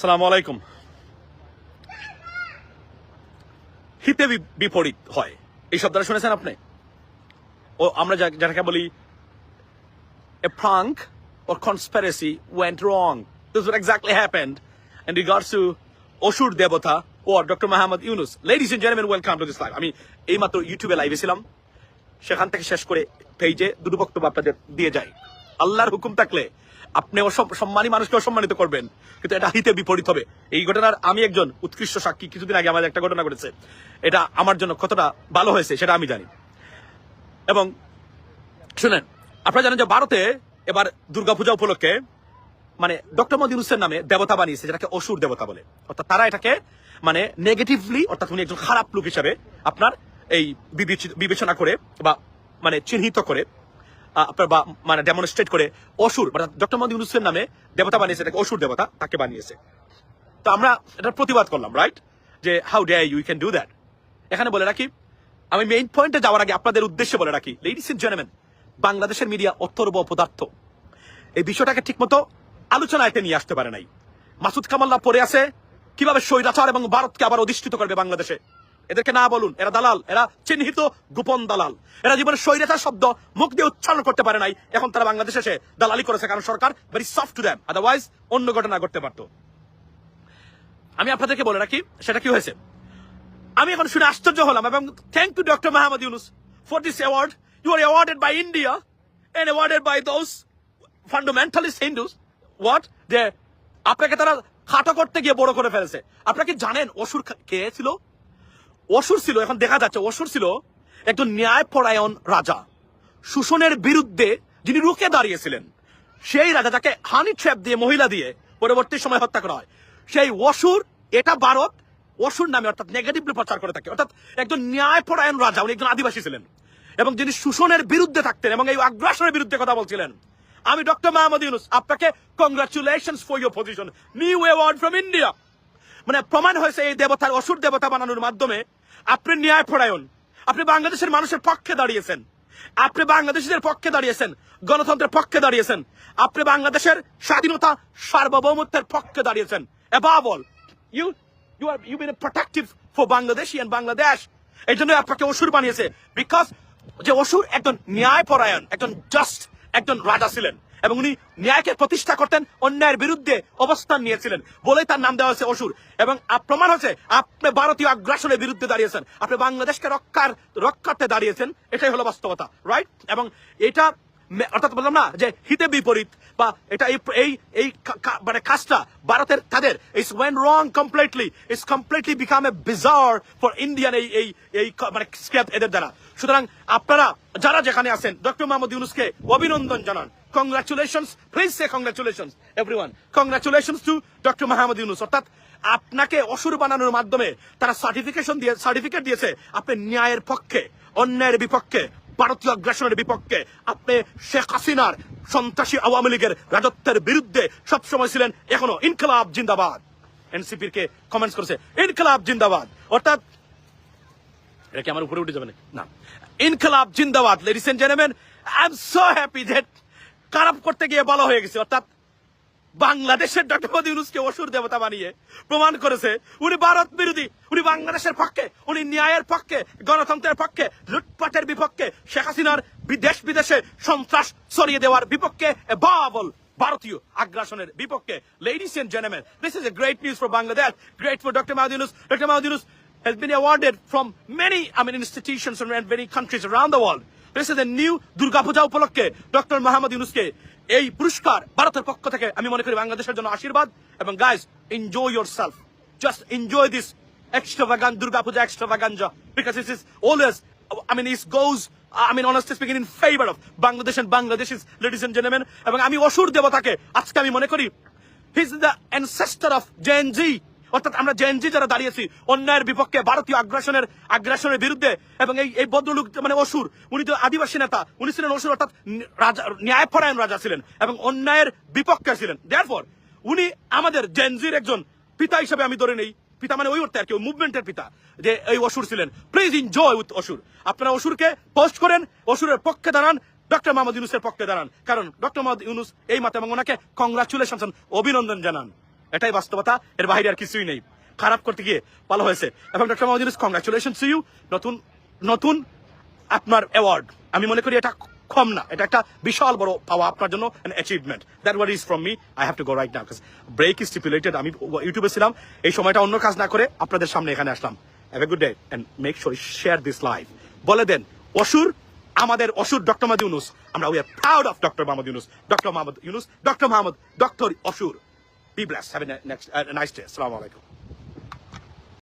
সালাম আলাইকুম। হিতে বিপরীত হয়। এই শব্দটা শুনেছেন আপনি? ও, আমরা যেটাকে বলি a frank O conspiracy went wrong this was exactly happened in regards to Asur দেবতা ও doctor Mahmud Yunus ladies and gentleman welcome to this live আমি এই মাত্র ইউটিউবে লাইভে ছিলাম। সেখান থেকে শেষ করে পেজে দুটো বক্তব্য আপনাদের দিয়ে যাই। আল্লাহর হুকুম থাকলে আপনি সম্মানী মানুষকে অসম্মানিত করবেন। কিন্তু এটা হিতে বিপরীত হবে। এই ঘটনার আমি একজন উৎকৃষ্ট সাক্ষী কিছুদিন আগে আমাদের একটা ঘটনা ঘটেছে। এটা আমার জন্য কতটা ভালো হয়েছে সেটা আমি জানি। এবং শুনেন, আপনারা জানেন যে ভারতে এবার দুর্গাপূজা উপলক্ষে মানে ডক্টর মোদী হুসেন নামে দেবতা বানিয়েছে, যেটাকে অসুর দেবতা বলে। অর্থাৎ তারা এটাকে মানে নেগেটিভলি অর্থাৎ উনি একজন খারাপ লোক হিসাবে আপনার এই বিবেচনা করে বা মানে চিহ্নিত করে বা মানে ডেমনস্ট্রেট করে অসুর মানে ডক্টর মোদী হুসেন নামে দেবতা বানিয়েছে, এটাকে অসুর দেবতা তাকে বানিয়েছে। তো আমরা এটার প্রতিবাদ করলাম রাইট যে how dare you can do that এখানে বলে রাখি, আমি মেইন পয়েন্টে যাওয়ার আগে আপনাদের উদ্দেশ্যে বলে রাখি লেডিস এন্ড জেন্টলম্যান বাংলাদেশের মিডিয়া অথর্ব পদার্থ এই বিষয়টাকে ঠিকমতো আলোচনায় নিয়ে আসতে পারে নাই। মাসুদ কামাল্লা পড়ে আছে, কীভাবে স্বৈরাচার এবং ভারতকে আবার অধিষ্ঠিত করবে বাংলাদেশে? এদেরকে না বলুন, এরা দালাল, এরা চিহ্নিত গোপন দালাল। এরা জীবনে স্বৈরাচার শব্দ মুখ দিয়ে উচ্চারণ করতে পারে নাই। এখন তারা বাংলাদেশে এসে দালালি করেছে, কারণ সরকার very soft to them otherwise অন্য ঘটনা ঘটতে পারতো। আমি আপনাদেরকে বলে রাখি, সেটা কি হয়েছে? আমি এখন শুনে আশ্চর্য হলাম এবং thank you doctor Mahmud Yunus for this award you are awarded by India and awarded by those fundamentalist Hindus what যে আপনাকে তারা খাটো করতে গিয়ে বড় করে ফেলেছে। আপনারা কি জানেন অসুর খা- কে ছিল? অসুর ছিল, এখন দেখা যাচ্ছে অসুর ছিল একজন ন্যায়পরায়ণ রাজা। শোষণের বিরুদ্ধে যিনি রুখে দাঁড়িয়েছিলেন, সেই রাজা যাকে হানি ট্র্যাপ দিয়ে, মহিলা দিয়ে পরবর্তী সময় হত্যা করা হয়। সেই অসুর, এটা ভারত, অসুর নামে অর্থাৎ নেগেটিভলি প্রচার করে থাকে। অর্থাৎ একজন ন্যায়পরায়ণ রাজা, উনি একজন আদিবাসী ছিলেন। এবং যিনি শোষণের বিরুদ্ধে থাকতেন এবং এই আগ্রাসনের বিরুদ্ধে কথা বলছিলেন, আমি ডক্টর মাহমুদ ইউনুস, আপনাকে congratulation for your position new award from India মানে প্রমাণ হয়েছে এই দেবতার, অসুর দেবতা বানানোর মাধ্যমে আপনি ন্যায় পরায়ণ। আপনি বাংলাদেশের মানুষের পক্ষে দাঁড়িয়েছেন। আপনি বাংলাদেশিদের পক্ষে দাঁড়িয়েছেন, গণতন্ত্রের পক্ষে দাঁড়িয়েছেন। আপনি বাংলাদেশের স্বাধীনতা সার্বভৌমত্বের পক্ষে দাঁড়িয়েছেন। Above all, you you are you been protective for Bangladeshi and Bangladesh এই জন্য আপনাকে অসুর বানিয়েছে। বিকজ যে অসুর একজন ন্যায় পরায়ণ, একজন জাস্ট একজন রাজা ছিলেন। এবং উনি ন্যায়কে প্রতিষ্ঠা করতেন অন্যায়ের বিরুদ্ধে অবস্থান নিয়েছিলেন বলেই তার নাম দেওয়া হয়েছে অসুর। এবং প্রমাণ হচ্ছে, আপনি ভারতীয় আগ্রাসনের বিরুদ্ধে দাঁড়িয়েছেন। আপনি বাংলাদেশকে রক্ষার রক্ষার্থে দাঁড়িয়েছেন। এটাই হলো বাস্তবতা রাইট এবং এটা অর্থাৎ বললাম না যে হিতে বিপরীত বা এটা এই এই মানে কাজটা ভারতের তাদের it's went wrong completely it's completely become a bizarre for Indian এই এই এই মানে স্ক্যাপ এদের দ্বারা। সুতরাং আপনারা যারা যেখানে আছেন ডক্টর মোহাম্মদ ইউনুসকে অভিনন্দন জানান। Congratulations please say congratulations everyone congratulations to doctor Mohammad Yunus অর্থাৎ আপনাকে অসুর বানানোর মাধ্যমে তারা সার্টিফিকেশন দিয়ে সার্টিফিকেট দিয়েছে আপনি ন্যায়ের পক্ষে, অন্যায়ের বিপক্ষে, ভারতীয় আগ্রাসনের বিপক্ষে। আপনি শেখ হাসিনার সন্ত্রাসী আওয়ামী লীগের রাজত্বের বিরুদ্ধে সবসময় ছিলেন, এখনও ইনকলাব জিন্দাবাদ। এনসিপির কে কমেন্টস করেছে, ইনকলাব জিন্দাবাদ। অর্থাৎ এটা কি আমার উপরে উঠে যাবে না। ইনকলাব জিন্দাবাদ ladies and gentleman I am so happy that খারাপ করতে গিয়ে বলা হয়ে গেছে, অর্থাৎ বাংলাদেশের ডক্টর মোদী ইউনুসকে অসুর দেবতা বানিয়ে প্রমাণ করেছে, উনি ভারত বিরোধী, উনি বাংলাদেশের পক্ষে, উনি ন্যায়ের পক্ষে, গণতন্ত্রের পক্ষে, লুটপাটের বিপক্ষে, শেখ হাসিনার বিদেশ বিদেশে সন্ত্রাস ছড়িয়ে দেওয়ার বিপক্ষে বাবল ভারতীয় আগ্রাসনের বিপক্ষে। Ladies and gentleman this is a great news for Bangladesh great for doctor Mahmud Yunus doctor Mahmud Yunus has been awarded from many, I mean, institutions and many countries around the world. President new Durga Puja উপলক্ষে doctor Mahmud ইউনুসকে এই পুরস্কার ভারতের পক্ষ থেকে আমি মনে করি বাংলাদেশের জন্য আশীর্বাদ। এবং guys enjoy yourself just enjoy this extra বাগান দুর্গা পূজা এক্সট্রা বাগান because is is always I mean is goes I mean Bangladesh Bangladesh is ladies and gentleman এবং আমি অসুর দেবতাকে আজকে আমি মনে করি he the ancestor of Gen Z জি অর্থাৎ আমরা জেএনজি যারা দাঁড়িয়েছি, অন্যায়ের বিপক্ষে ভারতীয় আগ্রাসনের আগ্রাসনের বিরুদ্ধে এবং এই এই ভদ্রলোক মানে অসুর, উনি তো আদিবাসী নেতা, উনি ছিলেন অসুর, অর্থাৎ রাজা, ন্যায়পরায়ণ রাজা ছিলেন এবং অন্যায়ের বিপক্ষে ছিলেন। দেয়ারপর উনি আমাদের জেনজির একজন পিতা হিসেবে আমি ধরে নেই। পিতা মানে ওই অর্থে আর কি মুভমেন্টের পিতা, যে এই অসুর ছিলেন। প্লিজ এনজয় উইথ অসুর। আপনারা অসুরকে পোস্ট করেন, অসুরের পক্ষে দাঁড়ান ডক্টর মোহাম্মদ ইউনুসের পক্ষে দাঁড়ান। কারণ ডক্টর মোহাম্মদ ইউনুস এই মাতে এবং ওনাকে কংগ্রাচুলেশন অভিনন্দন জানান। এটাই বাস্তবতা, এর বাইরে আর কিছুই নেই। খারাপ করতে গিয়ে ভালো হয়েছে। এবং doctor Mohammad Yunus congratulation to you নতুন নতুন আপনার অ্যাওয়ার্ড আমি মনে করি এটা কম না, এটা একটা বিশাল বড় পাওয়া আপনার জন্য achievement that war is from me I have to go right now break is stipulated আমি ইউটিউবে ছিলাম, এই সময়টা অন্য কাজ না করে আপনাদের সামনে এখানে আসলাম। Have a good day and make sure share this live বলে দেন, অসুর, আমাদের অসুর ডক্টর মাহমুদ ইউনুস আমরা we are proud of doctor Mahmud Yunus doctor Mahmud Yunus doctor Mahmud doctor Asur. Be blessed. Have a, next, uh, a nice day. Assalamu alaikum.